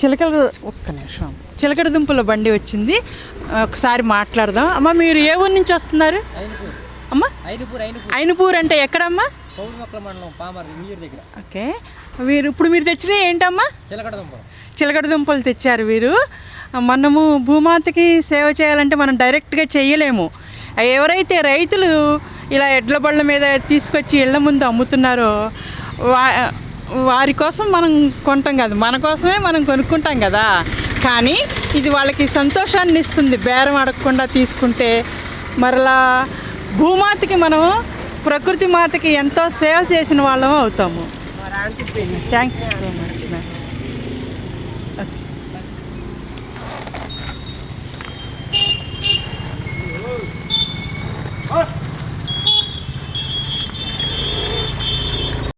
చిలకల ఒక్క నిమిషం. చిలకడ దుంపల బండి వచ్చింది. ఒకసారి మాట్లాడదాం. అమ్మ మీరు ఏ ఊరు నుంచి వస్తున్నారు? అమ్మ? అయినపూర్ అంటే ఎక్కడమ్మా? ఓకే. వీరు ఇప్పుడు మీరు తెచ్చినవి ఏంటమ్మా? చిలకడ దుంప. చిలకడ దుంపలు తెచ్చారు వీరు. మనము భూమాతకి సేవ చేయాలంటే మనం డైరెక్ట్గా చెయ్యలేము ఎవరైతే రైతులు ఇలా ఎడ్ల బళ్ళ మీద తీసుకొచ్చి ఇళ్ళ ముందు అమ్ముతున్నారో వా వారి కోసం మనం కొంటాం కదా. మన కోసమే మనం కొనుక్కుంటాం కదా. కానీ ఇది వాళ్ళకి సంతోషాన్ని ఇస్తుంది బేరం అడగకుండా తీసుకుంటే. మరలా భూమాతకి మనం ప్రకృతి మాతకి ఎంతో సేవ చేసిన వాళ్ళం అవుతాము. Thanks so much okay